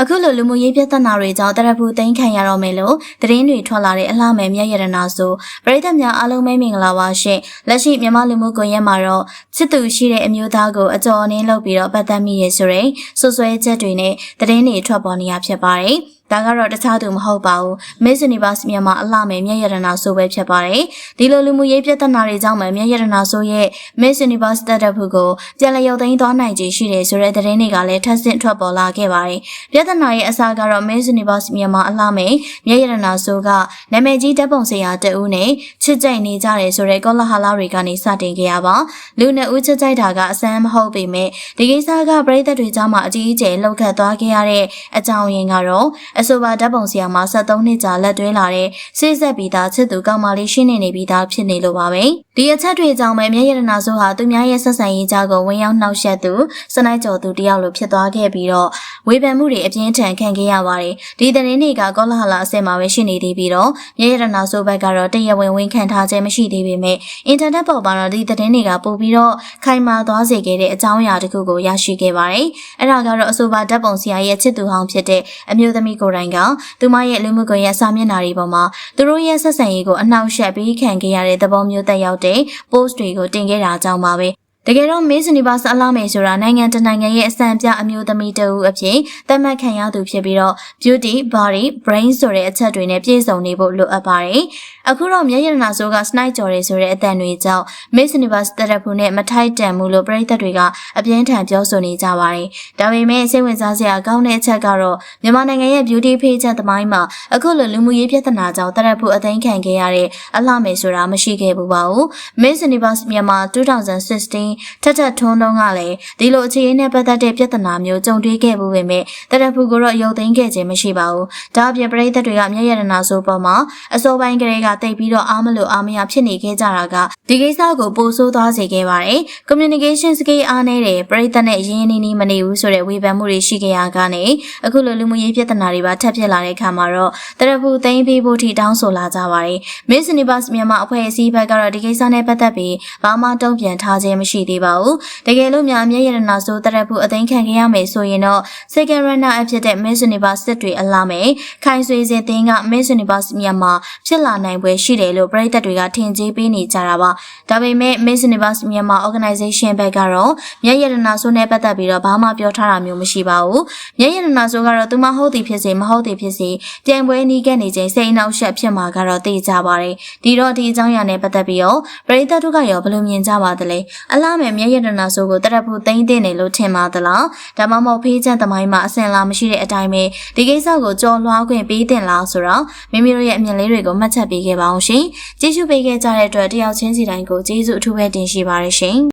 အခုလိုလူမှုရေးပြဿနာတွေကြောင့်တရဖူသိမ်းခံရတော့မယ်လို့သတင်းတွေထွက်လာတဲ့အလှမယ်မြတ်ရတနာဆိုပရိသတ်များအားလုံးပဲမင်္ဂလာပါရှင်လက်ရှိမြန်မာလူမှုကွန်ရက်မှာတော့ချစ်သူရှိတဲ့အမျိုးသားကိုအကြော်အနှင်းလုပ်ပြီးတော့ပတ်သက်မိရဆိုရင်ဆွဆွဲချက်တွေနဲ့သတင်းတွေထွက်ပေါ်နေရဖြစ်ပါတယ် ဒါကတော့တခြားသူမဟုတ်ပါဘူး Miss Universe မြန်မာအလှမယ်မြတ်ရတနာဆိုပဲဖြစ်ပါတယ်ဒီလိုလူမှုရေးပြဿနာတွေကြောင့်ပဲမြတ်ရတနာဆိုရဲ့ Miss Universe တက်တဲ့ဖို့ကိုပြန်လည်ရုပ်သိမ်းသွားနိုင်ခြေရှိတယ်ဆိုတဲ့သတင်းတွေကလည်းထပ်ဆင့်ထွက်ပေါ်လာခဲ့ပါတယ်ပြဿနာရဲ့အစကတော့ Miss Universe မြန်မာအလှမယ်မြတ်ရတနာဆိုကနာမည်ကြီးတပ်ပုံစရာတဦးနဲ့ချစ်ကြိုက်နေကြတယ်ဆိုတဲ့ကောလဟာလတွေကနေစတင်ခဲ့ရပါလူနဲ့ဦးချစ်ကြိုက်တာကအစမ်းမဟုတ်ပေမဲ့ဒီကိစ္စကပြည်သက်တွေကြားမှာအကြီးအကျယ်လှုပ်ခတ်သွားခဲ့ရတဲ့အကြောင်းရင်းကတော့အဆိုပါဓာတ်ပုံဆရာမှာ73နှစ်ကြာလက်တွဲလာတဲ့စိစက်ပြီးသားချစ်သူကောင်းမလေးရှင်းနေနေပြီးသားဖြစ်နေလို့ပါပဲဒီအချက်တွေကြောင့်ပဲမြရရနာဆိုဟာသူများရဲ့ဆက်ဆံရေးကြားကိုဝင်ရောက်နှောက်ယှက်သူစနိုက်ကျော်သူတယောက်လိုဖြစ်သွားခဲ့ပြီးတော့ဝေဖန်မှုတွေအပြင်းထန်ခံခဲ့ရပါတယ်ဒီသတင်းတွေကကောလာဟလာအစင်မှာပဲရှိနေသေးပြီးတော့မြရရနာဆိုဘက်ကတော့တရားဝင်ဝန်ခံထားခြင်းမရှိသေးပေမဲ့အင်တာနက်ပေါ်မှာတော့ဒီသတင်းတွေကပို့ပြီးတော့ခိုင်မာသွားစေခဲ့တဲ့အကြောင်းအရာတစ်ခုကိုရရှိခဲ့ပါတယ်အဲ့ဒါကတော့အဆိုပါဓာတ်ပုံဆရာရဲ့ချစ်သူဟောင်းဖြစ်တဲ့အမျိုးသမီးကိုယ်တိုင်ကသူမရဲ့လူမှုကွန်ရက်စာမျက်နှာတွေပေါ်မှာသူတို့ရဲ့ဆက်ဆံရေးကိုအနှောက်အယှက်ပြီးခံခဲ့ရတဲ့သဘောမျိုးတက်ရောက်တဲ့ post တွေကိုတင်ခဲ့တာကြောင့်ပါပဲ တကယ်တော့ Miss Universe အလားမယ်ဆိုတာနိုင်ငံတကာနိုင်ငံရဲ့အစံပြအမျိုးသမီးတဦးအဖြစ်သတ်မှတ်ခံရသူဖြစ်ပြီးတော့ beauty, body, brain ဆိုတဲ့အချက်တွေနဲ့ပြည့်စုံနေဖို့လိုအပ်ပါတယ်။အခုတော့မျက်ရည်နာဆိုးက snipe ကြော်ရဲဆိုတဲ့အတန်တွေကြောင့် Miss Universe တရက်ဖူနဲ့မထိုက်တန်ဘူးလို့ပြည်သက်တွေကအပြင်းထန်ပြောဆိုနေကြပါတယ်။ဒါပေမဲ့စိတ်ဝင်စားစရာကောင်းတဲ့အချက်ကတော့မြန်မာနိုင်ငံရဲ့ beauty page သမိုင်းမှာအခုလိုလူမှုရေးပြဿနာကြောင့်တရက်ဖူအသိမ်းခံခဲ့ရတဲ့အလှမယ်ဆိုတာမရှိခဲ့ဘူးပါဘူး။ Miss Universe မြန်မာ2016ထက်ထက်ထွန်းတုံးကလည်းဒီလိုအခြေအနေနဲ့ပတ်သက်တဲ့ပြဿနာမျိုးကြုံတွေ့ခဲ့ဘူးပေမဲ့တရက်ဖူကိုတော့ရုပ်သိမ်းခဲ့ခြင်းမရှိပါဘူး။ဒါအပြင်ပြည်သက်တွေကမျက်ရတနာဆိုပေါ်မှာအစိုးပိုင်းကလေးကတိတ်ပြီးတော့အားမလို့အားမရဖြစ်နေခဲ့ကြတာကဒီကိစ္စကိုပိုဆိုးသွားစေခဲ့ပါတယ်။ communication skill အားနည်းတယ်ပြည်သက်နဲ့ရင်းရင်းနှီးနှီးမနေဘူးဆိုတဲ့ဝေဖန်မှုတွေရှိခဲ့ရကနေအခုလိုလူမှုရေးပြဿနာတွေပါထပ်ဖြစ်လာတဲ့အခါမှာတော့တရက်ဖူသိမ်းပြီးဖို့ထိတောင်းဆိုလာကြပါတယ်။ Miss Universe မြန်မာအဖွဲ့အစည်းဘက်ကတော့ဒီကိစ္စနဲ့ပတ်သက်ပြီးဘာမှတုံ့ပြန်ထားခြင်းမရှိသေးပါဘူး။တကယ်လို့များအမျက်ရတနာဆိုတရက်ဖူအသိမ်းခံခဲ့ရမယ်ဆိုရင်တော့ second runner up ဖြစ်တဲ့ Miss Universe စစ်တွေအလားမယ်ခိုင်ဆွေစင်တင်က Miss Universe မြန်မာဖြစ်လာနိုင်ပွဲရှိတယ်လို့ပြည်သက်တွေကထင်ကြေးပေးနေကြတာပါ။ဒါပေမဲ့ Miss Universe မြန်မာ organization ဘက်ကတော့မျက်ရတနာဆိုနဲ့ပတ်သက်ပြီးတော့ဘာမှပြောထားတာမျိုးမရှိပါဘူး။မျက်ရတနာဆိုကတော့သူမဟုတ်သည်ဖြစ်စေမဟုတ်သည်ဖြစ်စေပြိုင်ပွဲနီးကပ်နေချိန်စိတ်အနှောက်အယှက်ဖြစ်မှာကတော့သိကြပါတယ်။ဒီတော့ဒီအကြောင်းအရာနဲ့ပတ်သက်ပြီးတော့ပြည်သက်တို့ကရောဘယ်လိုမြင်ကြပါသလဲ။အလားမဲ့မျက်ရတနာဆိုကိုတရက်ဖို့သိမ့်တင်တယ်လို့ထင်ပါသလား။ဒါမှမဟုတ်ဖေးချမ်းသမိုင်းမှာအစင်လာမရှိတဲ့အတိုင်းပဲဒီကိစ္စကိုကြော်လွှားခွင့်ပေးတင်လားဆိုတော့မိမိတို့ရဲ့အမြင်လေးတွေကိုမှတ်ချက်ပေးခဲ့ပါအောင်ရှင်။ကြည့်ရှုပေးခဲ့ကြတဲ့အတွက်တယောက်ချင်းစီတိုင်းကိုကျေးဇူးအထူးပဲတင်ရှိပါရရှင်။